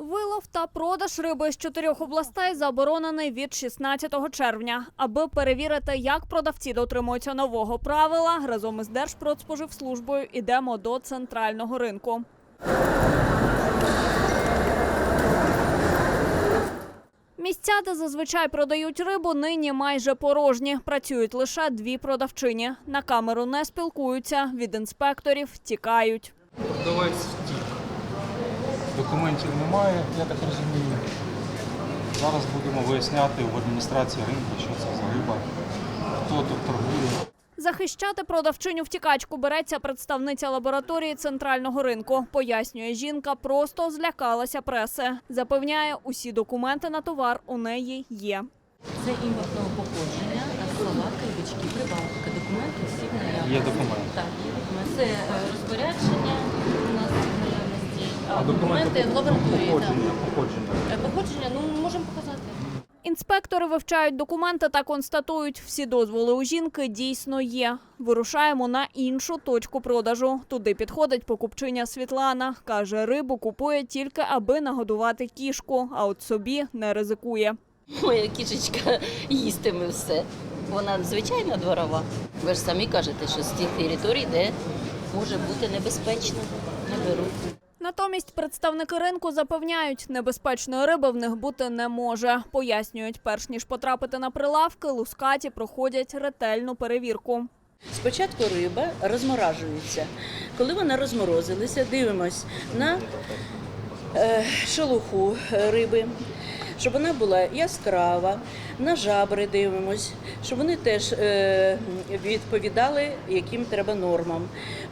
Вилов та продаж риби з чотирьох областей заборонений від 16 червня. Аби перевірити, як продавці дотримуються нового правила, разом із Держпродспоживслужбою йдемо до центрального ринку. Місця, де зазвичай продають рибу, нині майже порожні. Працюють лише дві продавчині. На камеру не спілкуються, від інспекторів тікають. Продавець втік. Документів немає, я так розумію. Зараз будемо виясняти в адміністрації ринку, що це за риба, хто тут торгує. Захищати продавчиню втікачку береться представниця лабораторії центрального ринку. Пояснює, жінка просто злякалася преси. Запевняє, усі документи на товар у неї є. Це імпортного походження, салати, бички, прибавки, документи всі в наявності. Є документи. Так, є документи. Це е, розпорядження документи документи в лабораторії. походження, так. походження. Е, Походження, ну можемо показати. Інспектори вивчають документи та констатують, всі дозволи у жінки дійсно є. Вирушаємо на іншу точку продажу. Туди підходить покупчиня Світлана. Каже, рибу купує тільки аби нагодувати кішку, а от собі не ризикує. Моя кішечка їстиме все. Вона звичайно дворова. Ви ж самі кажете, що з тих територій, де може бути небезпечно, не беруть. Натомість представники ринку запевняють, небезпечної риби в них бути не може. Пояснюють, перш ніж потрапити на прилавки, лускаті проходять ретельну перевірку. Спочатку риба розморажується. Коли вона розморозилася, дивимось на е, шелуху риби, щоб вона була яскрава, на жабри дивимось, щоб вони теж е, відповідали яким треба нормам.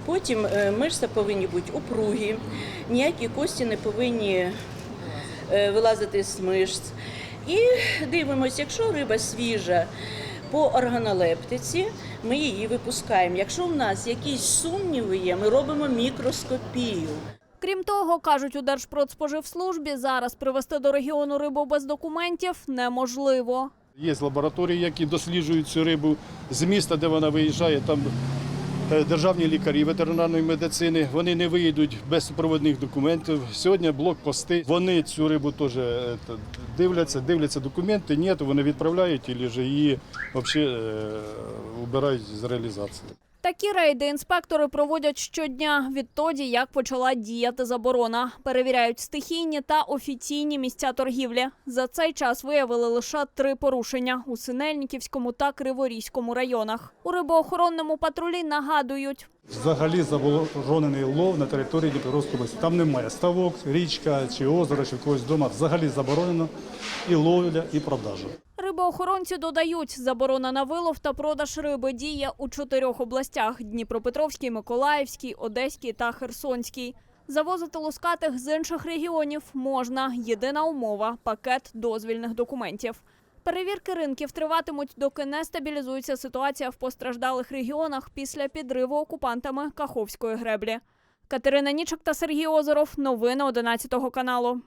Потім е, мишця повинні бути упругі, ніякі кості не повинні е, вилазити з мишць. І дивимося, якщо риба свіжа по органолептиці, ми її випускаємо. Якщо в нас якісь сумніви є, ми робимо мікроскопію. Крім того, кажуть у Держпродспоживслужбі, зараз привезти до регіону рибу без документів неможливо. Є лабораторії, які досліджують цю рибу з міста, де вона виїжджає. Там е, державні лікарі ветеринарної медицини. Вони не виїдуть без супровідних документів. Сьогодні блокпости. Вони цю рибу теж е, дивляться, дивляться документи. Ні, то вони відправляють і її взагалі е, убирають з реалізації. Такі рейди інспектори проводять щодня відтоді, як почала діяти заборона. Перевіряють стихійні та офіційні місця торгівлі. За цей час виявили лише три порушення у Синельниківському та Криворізькому районах. У рибоохоронному патрулі нагадують, Взагалі заборонений лов на території Дніпровської області. Там немає ставок, річка чи озеро, чи когось вдома. Взагалі заборонено і ловля, і продажа. Рибоохоронці додають, заборона на вилов та продаж риби діє у чотирьох областях: Дніпропетровській, Миколаївській, Одеській та Херсонській. Завозити лускатих з інших регіонів можна. Єдина умова пакет дозвільних документів. Перевірки ринків триватимуть, доки не стабілізується ситуація в постраждалих регіонах після підриву окупантами Каховської греблі. Катерина Нічок та Сергій Озеров. Новини 11 каналу.